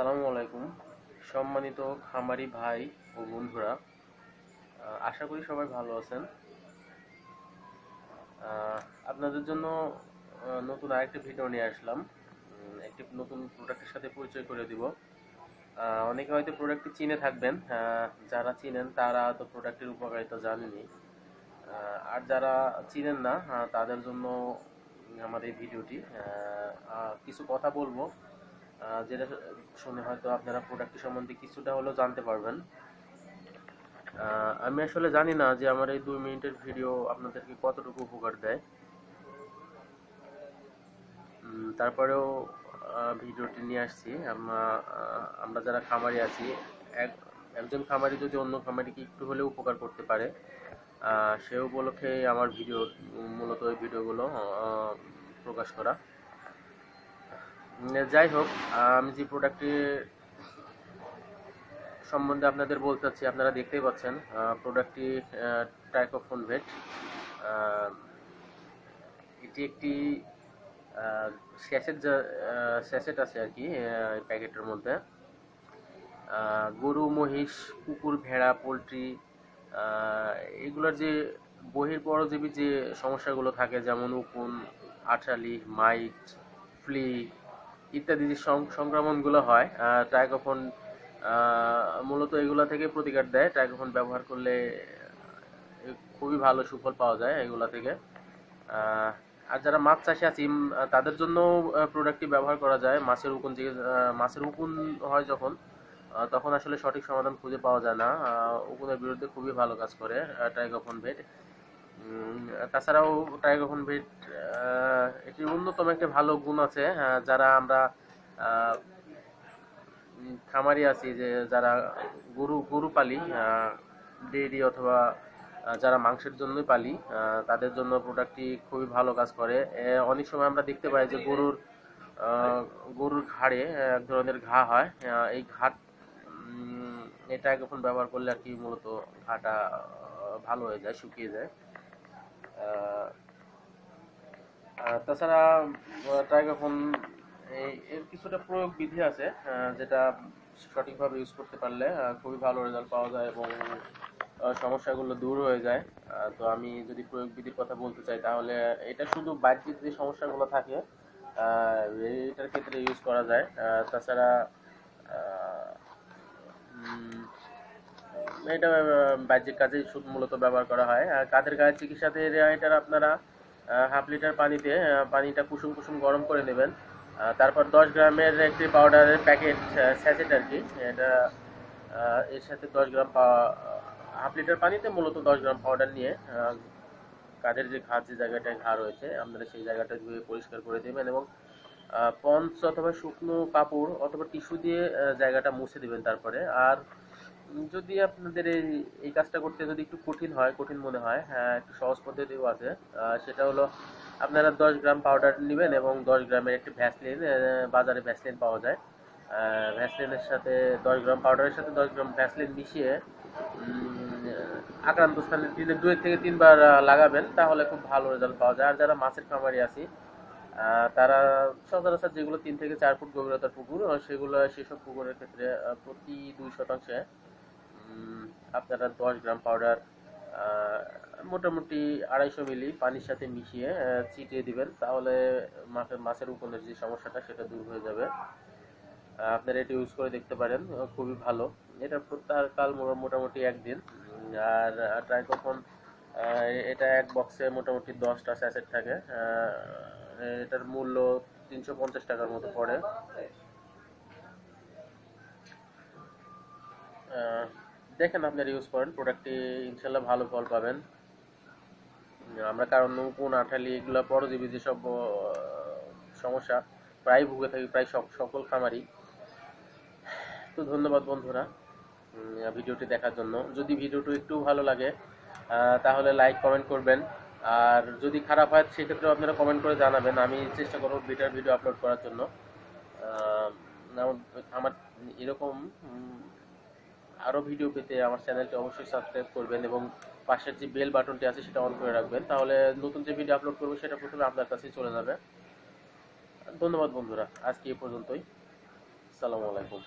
আসসালামু আলাইকুম। সম্মানিত খামারি ভাই ও বন্ধুরা আশা করি সবাই ভালো আছেন। আপনাদের জন্য নতুন আরেকটি ভিডিও নিয়ে আসলাম। একটি নতুন প্রোডাক্টের সাথে পরিচয় করে দিব। অনেকে হয়তো প্রোডাক্টটি চিনে থাকবেন। যারা চিনেন তারা তো প্রোডাক্টের উপকারিতা জানেনি আর যারা চিনেন না তাদের জন্য আমার এই ভিডিওটি কিছু কথা বলব। যেটা শুনে হয়তো আপনারা প্রোডাক্টটি সম্বন্ধে কিছুটা হলেও জানতে পারবেন। আমি আসলে জানি না যে আমার এই দুই মিনিটের ভিডিও আপনাদেরকে কতটুকু উপকার দেয়। তারপরেও ভিডিওটি নিয়ে আসছি। আমরা যারা খামারি আছি, এক, একজন খামারি যদি অন্য খামারিকে একটু হলেও উপকার করতে পারে সে উপলক্ষে আমার ভিডিও মূলত এই ভিডিওগুলো প্রকাশ করা। যাই হোক আমি যে প্রোডাক্টটি সম্বন্ধে আপনাদের বলতে চাচ্ছি, আপনারা দেখতেই পাচ্ছেন প্রোডাক্টটি ট্রাইকোফোন ভেট এটি একটি স্যাসেট স্যাসেট আছে আর কি প্যাকেটের মধ্যে। গরু, মহিষ, কুকুর, ভেড়া, পোলট্রি এগুলোর যে বহির্পরজীবী যে সমস্যাগুলো থাকে, যেমন উকুন, আঠালি, মাইট ফ্লি ইত্যাদি যে সংক্রমণগুলো হয় ট্রাইকোফোন মূলত এগুলো থেকে প্রতিকার দেয়। ট্রাইকোফোন ব্যবহার করলে খুবই ভালো সুফল পাওয়া যায় এগুলা থেকে। আর যারা মাছ চাষি আছি তাদের জন্য প্রোডাক্টটি ব্যবহার করা যায়। মাছের উকুন যে মাছের উকুন হয় যখন তখন আসলে সঠিক সমাধান খুঁজে পাওয়া যায় না। উকুনের বিরুদ্ধে খুবই ভালো কাজ করে ট্রাইকোফোন ভেট উম, তাছাড়াও ট্রাইকোফোন ভেট আহ, এটির অন্যতম একটা ভালো গুণ আছে যারা আমরা খামারি আছি যে যারা গরু গরু পালি ডেইরি অথবা যারা মাংসের জন্যই পালি তাদের জন্য প্রোডাক্টটি খুবই ভালো কাজ করে। অনেক সময় আমরা দেখতে পাই যে গরুর গরুর ঘাড়ে এক ধরনের ঘা হয় এই ঘাট এটা এখন ব্যবহার করলে আর কি মূলত ঘাটা ভালো হয়ে যায় শুকিয়ে যায়। তাছাড়া ট্রাইকোফোন এই এর কিছুটা প্রয়োগ বিধি আছে যেটা সঠিকভাবে ইউজ করতে পারলে খুবই ভালো রেজাল্ট পাওয়া যায় এবং সমস্যাগুলো দূর হয়ে যায়। তো আমি যদি প্রয়োগ বিধির কথা বলতে চাই তাহলে এটা শুধু বাহ্যিক যে সমস্যাগুলো থাকে আহ, এইটার ক্ষেত্রে ইউজ করা যায়। তাছাড়া এটা বাহ্যিক কাজে মূলত ব্যবহার করা হয়। আর কাদের গায়ে চিকিৎসাতে এটার আপনারা হাফ লিটার পানিতে পানিটা কুসুম কুসুম গরম করে নেবেন। তারপর দশ গ্রামের একটি পাউডারের প্যাকেট স্যাচেট আর কি, এটা এর সাথে দশ গ্রাম হাফ লিটার পানিতে মূলত দশ গ্রাম পাউডার নিয়ে কাদের যে ঘা যে জায়গাটায় ঘা রয়েছে, আপনারা সেই জায়গাটা ধুয়ে পরিষ্কার করে দেবেন এবং পঞ্চ অথবা শুকনো কাপড় অথবা টিস্যু দিয়ে জায়গাটা মুছে দেবেন তারপরে। আর যদি আপনাদের এই এই কাজটা করতে যদি একটু কঠিন হয়, কঠিন মনে হয় হ্যাঁ একটু সহজ পদ্ধতিও আছে। সেটা হলো আপনারা দশ গ্রাম পাউডার নেবেন এবং দশ গ্রামের একটি ভ্যাসলিন বাজারে ভ্যাসলিন পাওয়া যায়। ভ্যাসলিনের সাথে দশ গ্রাম পাউডারের সাথে দশ গ্রাম ভ্যাসলিন মিশিয়ে আক্রান্ত স্থানে দিনে দুই থেকে তিনবার লাগাবেন, তাহলে খুব ভালো রেজাল্ট পাওয়া যায়। আর যারা মাছের খামারি আছি তারা সচরাচর যেগুলো তিন থেকে চার ফুট গভীরতার পুকুর সেগুলো, সেসব পুকুরের ক্ষেত্রে প্রতি দুই শতাংশে আপনারা দশ গ্রাম পাউডার মোটামুটি আড়াইশো মিলি পানির সাথে মিশিয়ে ছিটিয়ে দিবেন। তাহলে মাছের উপনের যে সমস্যাটা, সেটা দূর হয়ে যাবে। আপনারা এটা ইউজ করে দেখতে পারেন খুবই ভালো। এটা প্রত্যাহারকাল মো- মোটামুটি একদিন। আর ট্রাইকোফোন এটা এক বক্সে মোটামুটি দশটা স্যাসেট থাকে। এটার মূল্য তিনশো পঞ্চাশ টাকার মতো পড়ে। দেখেন আপনারা ইউজ করেন প্রোডাক্টটি ইনশাল্লাহ ভালো ফল পাবেন। আমরা কারণ উকুন আঠালি এগুলো পরজীবী যেসব সমস্যা, প্রায় ভুগে থাকি, প্রায় সক- সকল খামারই তো ধন্যবাদ বন্ধুরা ভিডিওটি দেখার জন্য। যদি ভিডিওটি একটু ভালো লাগে তাহলে লাইক কমেন্ট করবেন। আর যদি খারাপ হয়, সেক্ষেত্রেও আপনারা কমেন্ট করে জানাবেন। আমি চেষ্টা করব বেটার ভিডিও আপলোড করার জন্য। আমার- এরকম আরও ভিডিও পেতে আমার চ্যানেলটি অবশ্যই সাবস্ক্রাইব করবেন এবং পাশের যে বেল বাটনটি আছে সেটা অন করে রাখবেন। তাহলে নতুন যে ভিডিও আপলোড করব সেটা প্রথমে আপনার কাছেই চলে যাবে। ধন্যবাদ বন্ধুরা, আজকে এ পর্যন্তই। সালামু আলাইকুম।